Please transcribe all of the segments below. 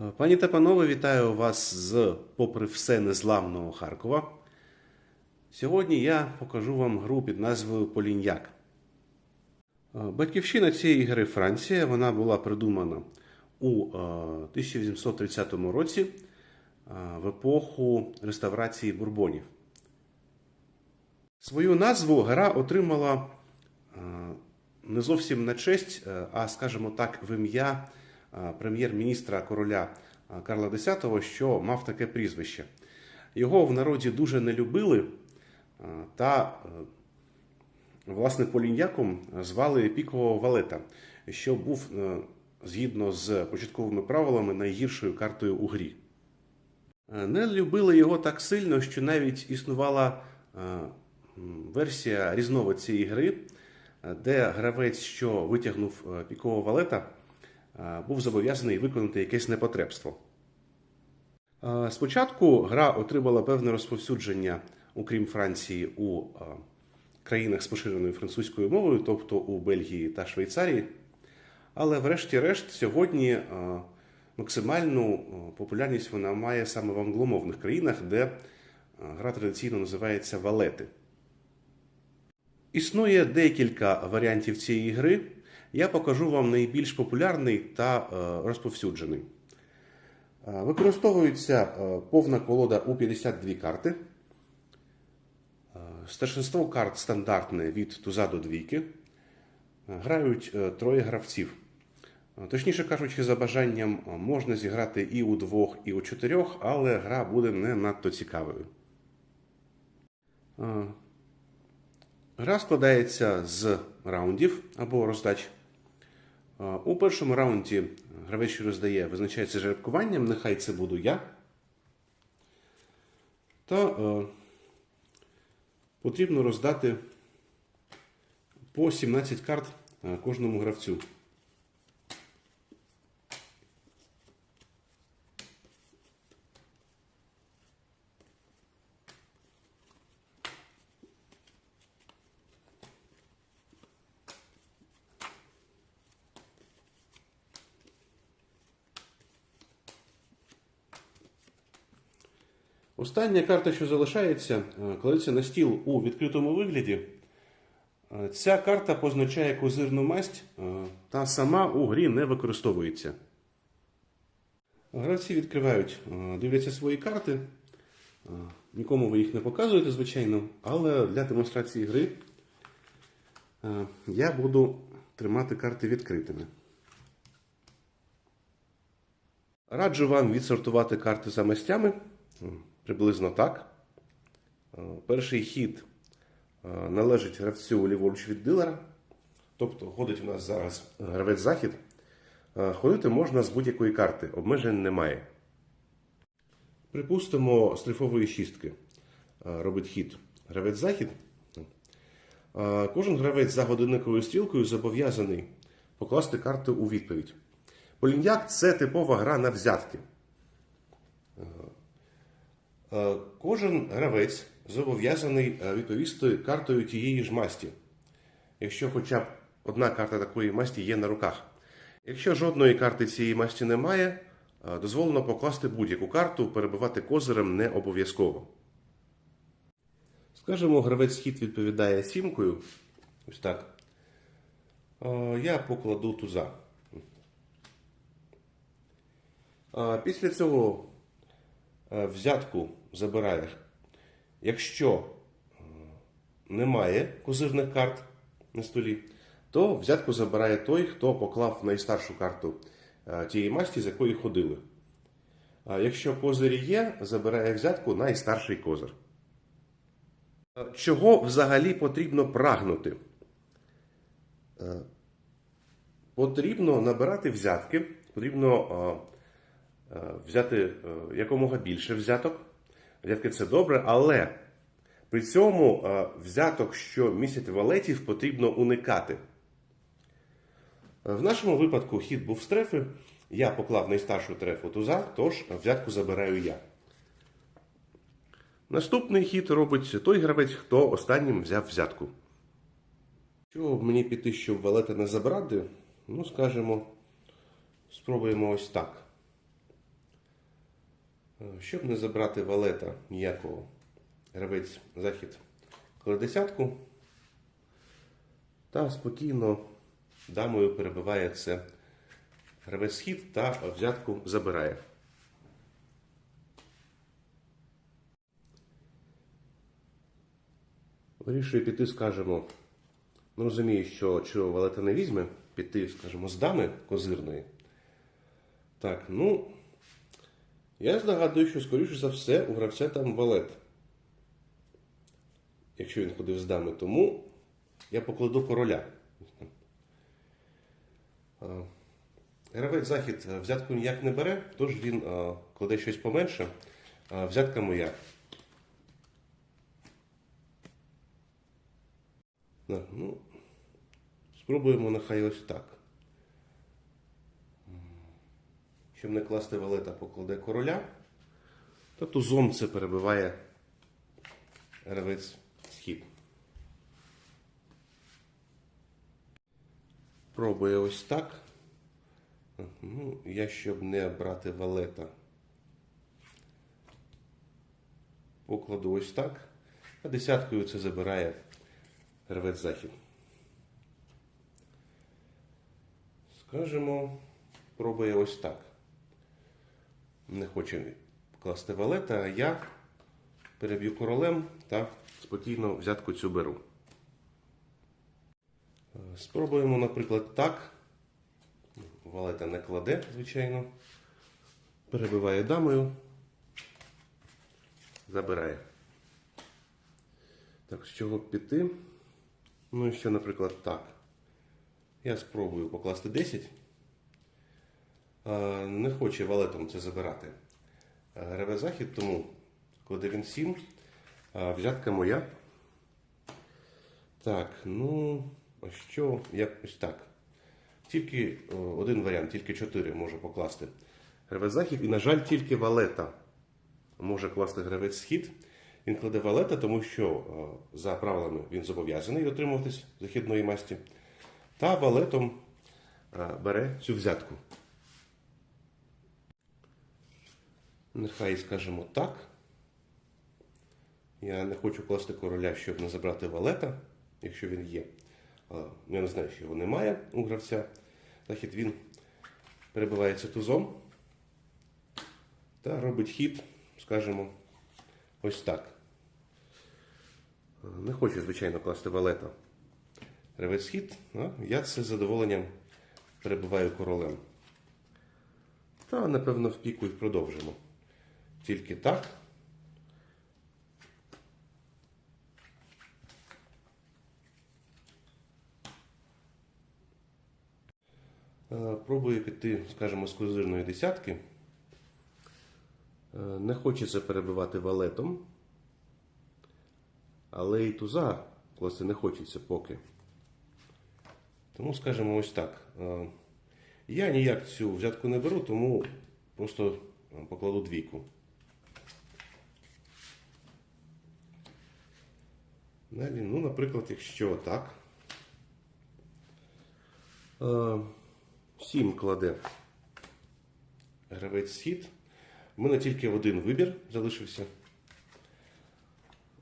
Е, Пані та панове, вітаю вас з, попри все, незламного Харкова. Сьогодні я покажу вам гру під назвою Поліньяк. Е, Батьківщина цієї гри Франція. Вона була придумана у е, 1830 році е, в епоху реставрації бурбонів. Свою назву гра отримала не зовсім на честь, а скажімо так, в ім'я прем'єр-міністра короля е, Карла X, що мав таке прізвище. Його в народі дуже не любили, е, та е, власне поліньяком звали пікового валета, що був е, згідно з початковими правилами найгіршою картою у грі. Е, Не любили його так сильно, що навіть існувала е, версія різновид цієї гри, е, де гравець, що витягнув е, пікового валета, е, був зобов'язаний виконати якесь непотребство. Е, Спочатку гра отримала певне розповсюдження, окрім Франції, у е, країнах з поширеною французькою мовою, тобто у Бельгії та Швейцарії. Але врешті-решт сьогодні е, максимальну е, популярність вона має саме в англомовних країнах, де е, гра традиційно називається валети. Існує декілька варіантів цієї гри. Я покажу вам найбільш популярний та е, розповсюджений. Е, Використовується е, повна колода у 52 карти. Старшинство карт стандартне від туза до двійки. Грають троє гравців. Точніше кажучи, за бажанням можна зіграти і у двох, і у чотирьох, але гра буде не надто цікавою. Гра складається з раундів або роздач. Е, У першому раунді гравець, що роздає, визначається жеребкуванням, нехай це буду я. Та е, потрібно роздати по 17 карт е, кожному гравцю. Остання карта, що залишається, е, кладеться на стіл у відкритому вигляді. Е, Ця карта позначає козирну масть, е, та сама у грі не використовується. Гравці відкривають, дивляться свої карти. Нікому ви їх не показуєте, звичайно, але для демонстрації гри я буду тримати карти відкритими. Раджу вам відсортувати карти за мастями. Приблизно так. Е, Перший хід е, належить гравцю ліворуч від дилера. Тобто ходить у нас зараз гравець захід. Е, Ходити можна з будь-якої карти, обмежень немає. Припустимо, з шістки робить хід гравець захід. Кожен гравець за годинниковою стрілкою зобов'язаний покласти карту у відповідь. Поліньяк це типова гра на взятки. Е, Кожен гравець зобов'язаний е, відповісти картою тієї ж масті, якщо хоча б одна карта такої масті є на руках. Якщо жодної карти цієї масті немає, е, дозволено покласти будь-яку карту, перебивати козирем не обов'язково. Скажімо, гравець хід відповідає сімкою. Ось так. Я покладу туза. Після цього взятку забирає. Якщо е, немає козирних карт на столі, то взятку забирає той, хто поклав найстаршу карту е, тієї масті, з якої ходили. Якщо козирі є, забирає взятку найстарший козир. Е, Чого взагалі потрібно прагнути? Потрібно набирати взятки, потрібно взяти якомога більше взяток. Взятки це добре, але при цьому е, взяток, що містять валетів, потрібно уникати. В нашому випадку хід був з трефи. Я поклав найстаршу трефу туза, тож взятку забираю я. Наступний хід робить той гравець, хто останнім взяв взятку. Що мені піти, щоб валета не забрати? Ну, скажімо, спробуємо ось так. Е, Щоб не забрати валета ніякого, гравець захід кладе та спокійно дамою перебиває це гравець схід та взятку забирає. Вирішує піти, скажімо, ну розумію, що чого валета не візьме, піти, скажімо, з дами козирної. Так, ну, я здогадую, що, скоріше за все, у гравця там валет. Якщо він ходив з дами, тому я покладу короля. Гравець захід е, взятку ніяк не бере, тож він кладе щось поменше. Взятка моя. Ну, спробуємо нехай ось так. Щоб не класти валета, покладе короля, то тузом це перебиває гравець схід. Пробує ось так. Ну, я щоб не брати валета. Покладу ось так. А десяткою це забирає гравець захід. Скажемо, пробує ось так. Не хоче класти валета, а я переб'ю королем та спокійно взятку цю беру. Спробуємо, наприклад, так. Валета не кладе, звичайно. Перебиває дамою. Забирає. Так, з чого піти? Ну і ще, наприклад, так. Я спробую покласти 10. Не хоче валетом це забирати. А, Граве захід, тому кладе він 7. Взятка моя. Так, ну, а що? Якось так. Тільки один варіант, тільки 4 може покласти гравець захід. І, на жаль, тільки валета може класти гравець схід. Він кладе валета, тому що за правилами він зобов'язаний дотримуватись західної масті. Та валетом е, бере цю взятку. Нехай скажемо так. Я не хочу класти короля, щоб не забрати валета, якщо він є. А, Я не знаю, що його немає у гравця. Захід він перебивається тузом та робить хід, скажімо, ось так. Не хочу, звичайно, класти валета. Ревець хід, я це з задоволенням перебиваю королем. Та, напевно, в піку і продовжимо. Тільки так. Е, Пробую піти, скажімо, з козирної десятки. Е, Не хочеться перебивати валетом, але і туза класти не хочеться поки. Тому скажімо ось так. Е, Я ніяк цю взятку не беру, тому просто покладу двійку. Далі, ну, наприклад, якщо так. Е, Сім кладе гравець схід. У мене тільки один вибір залишився.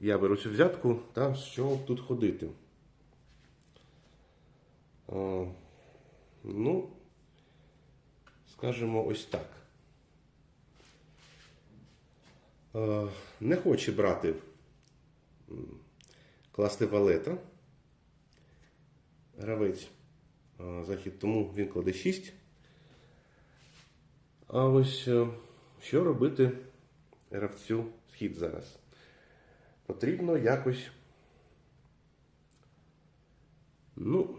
Я беру цю взятку та б тут ходити. Е, Ну, скажімо ось так. Е, Не хоче брати класти валета. Гравець е, захід, тому він кладе 6. А ось е, що робити гравцю схід зараз? Потрібно якось. Ну.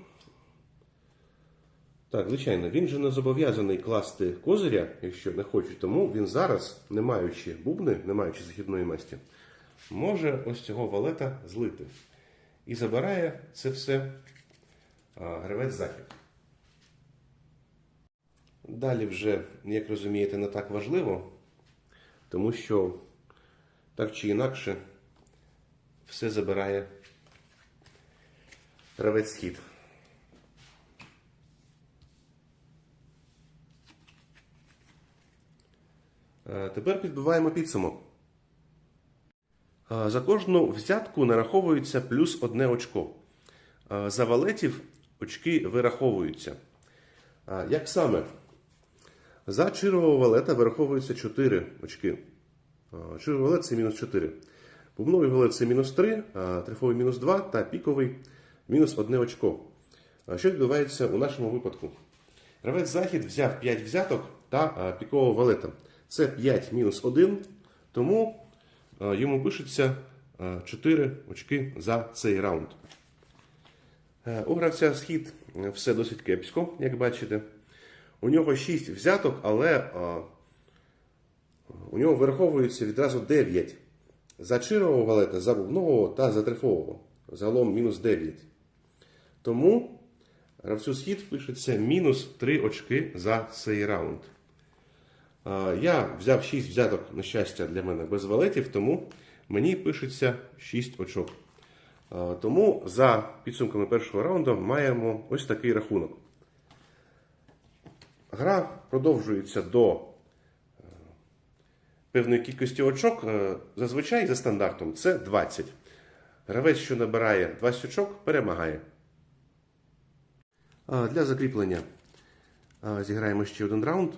Так, звичайно, він же не зобов'язаний класти козиря, якщо не хоче, тому він зараз, не маючи бубни, не маючи західної масті, може ось цього валета злити. І забирає це все гравець захід. Далі вже, як розумієте, не так важливо, тому що так чи інакше все забирає гравець схід. Е, Тепер підбиваємо підсумок. За кожну взятку нараховується плюс одне очко. За валетів очки вираховуються. Як саме? За чирового валета вираховується 4 очки. Е, валет це мінус 4. Бубновий валет це мінус 3, трифовий мінус 2 та піковий мінус 1 очко. Що відбувається у нашому випадку? Гравець захід взяв 5 взяток та пікового валета. Це 5 мінус 1, тому йому пишеться 4 очки за цей раунд. Е, У гравця схід е, все досить кепсько, як бачите. У нього 6 взяток, але у нього вираховується відразу 9. За чирового валета, за бубнового та за трифового. Загалом мінус 9. Тому гравцю схід пишеться мінус 3 очки за цей раунд. Я взяв 6 взяток, на щастя, для мене без валетів, тому мені пишеться 6 очок. Тому за підсумками першого раунду маємо ось такий рахунок. Гра продовжується до е, певної кількості очок. Е, Зазвичай за стандартом це 20. Гравець, що набирає 20 очок, перемагає. Для закріплення зіграємо ще один раунд.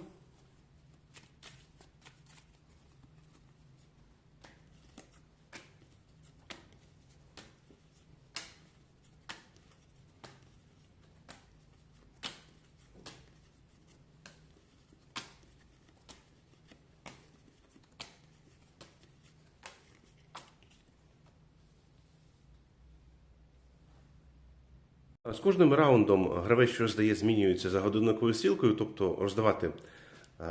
З кожним раундом гравець, що роздає, змінюється за годинниковою стрілкою, тобто роздавати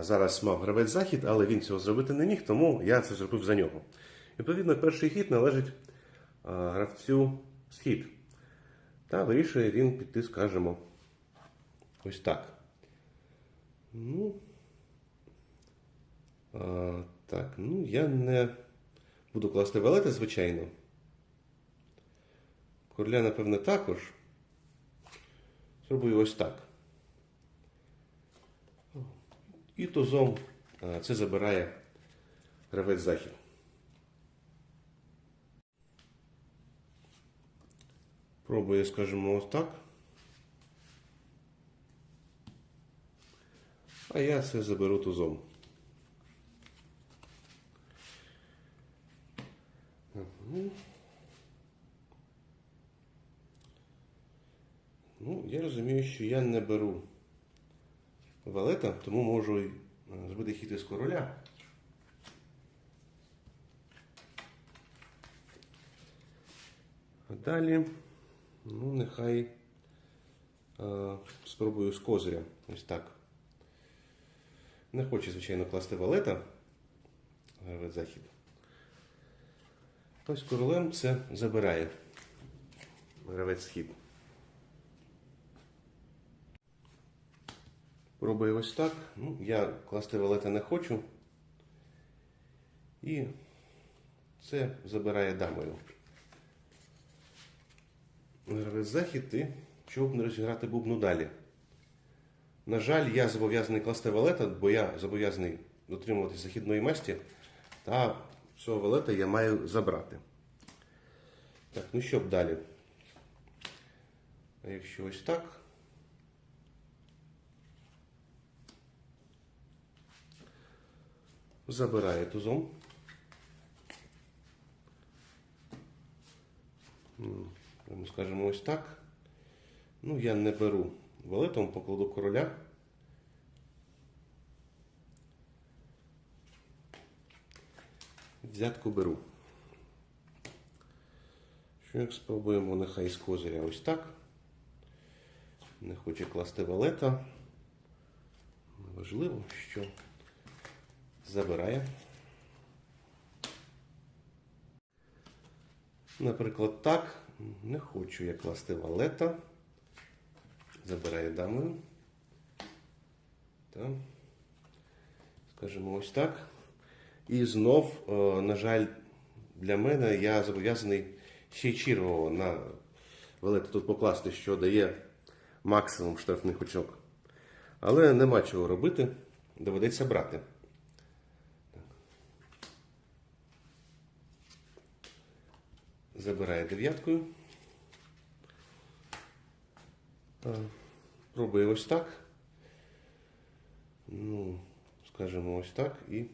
зараз мав гравець захід, але він цього зробити не міг, тому я це зробив за нього. Відповідно, перший хід належить гравцю схід. Та вирішує він піти, скажімо, ось так. Ну, а, так, ну я не буду класти валети, звичайно. Короля, напевне, також. Зробую ось так. І тузом це забирає гравець захід. Пробую, скажімо, ось так. А я це заберу тузом. Мгм. Ну, я розумію, що я не беру валета, тому можу е, зробити хід із короля. А далі, ну, нехай е, спробую з козиря. Ось так. Не хочу, звичайно, класти валета. Гравець захід. Ось королем це забирає. Гравець схід. Пробую ось так. Ну, я класти валета не хочу. І це забирає дамою. Гравець захід і чого б не розіграти бубну далі. На жаль, я зобов'язаний класти валета, бо я зобов'язаний дотримуватись західної масті, та цього валета я маю забрати. Так, ну що б далі? А якщо ось так. Забирає тузом. Ну, скажемо ось так. Ну, я не беру валетом, покладу короля. Взятку беру. Що як спробуємо нехай з козиря ось так. Не хоче класти валета. Важливо, що забирає. Наприклад, так. Не хочу я класти валета. Забирає дамою. Так. Скажімо ось так. І знов, е, на жаль, для мене я зобов'язаний ще й чірвого на валета тут покласти, що дає максимум штрафних очок. Але нема чого робити, доведеться брати. Забирає дев'яткою. Е, Пробує ось так. Ну, скажімо, ось так і.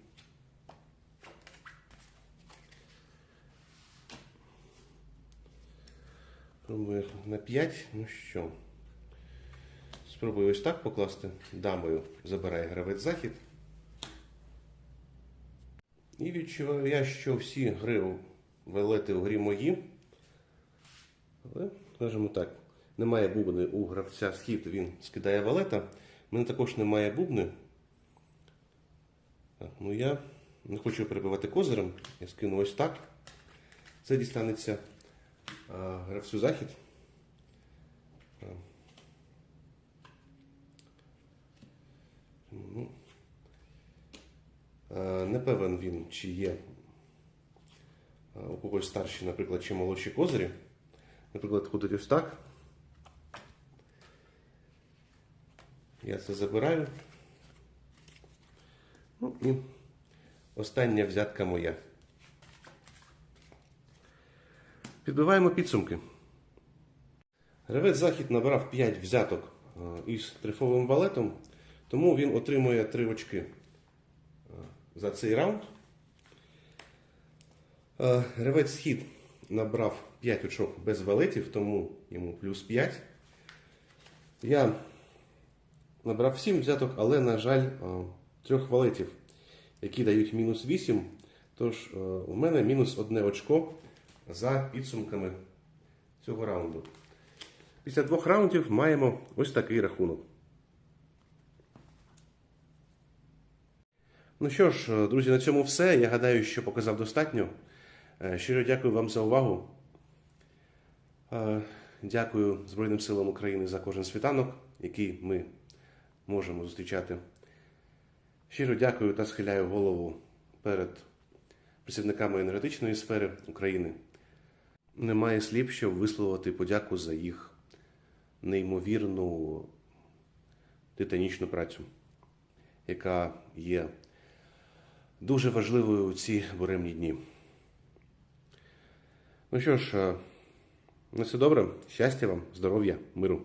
Пробує на 5. Ну що? Спробую ось так покласти. Дамою забирає гравець захід. І відчуваю я, що всі гри у валети у грі мої. Але, скажімо так, немає бубни у гравця схід, він скидає валета. У мене також немає бубни. Так, ну я не хочу перебивати козирем. Я скину ось так. Це дістанеться а, гравцю захід. Ну, Не певен він, чи є у когось старші, наприклад, чи молодші козирі. Наприклад, ходить ось так. Я це забираю. Ну і остання взятка моя. Підбиваємо підсумки. Гравець захід набрав 5 взяток е, із трифовим валетом, тому він отримує 3 очки за цей раунд. Е, Гравець схід набрав 5 очок без валетів, тому йому плюс 5. Я набрав 7 взяток, але, на жаль, е, трьох валетів, які дають мінус 8. Тож е, у мене мінус 1 очко за підсумками цього раунду. Після двох раундів маємо ось такий рахунок. Ну що ж, друзі, на цьому все. Я гадаю, що показав достатньо. Е, Щиро дякую вам за увагу. Е, Дякую Збройним силам України за кожен світанок, який ми можемо зустрічати. Щиро дякую та схиляю голову перед працівниками енергетичної сфери України. Немає слів, щоб висловити подяку за їх неймовірну титанічну працю, яка є дуже важливою у ці буремні дні. Ну що ж, е, на все добре, щастя вам, здоров'я, миру.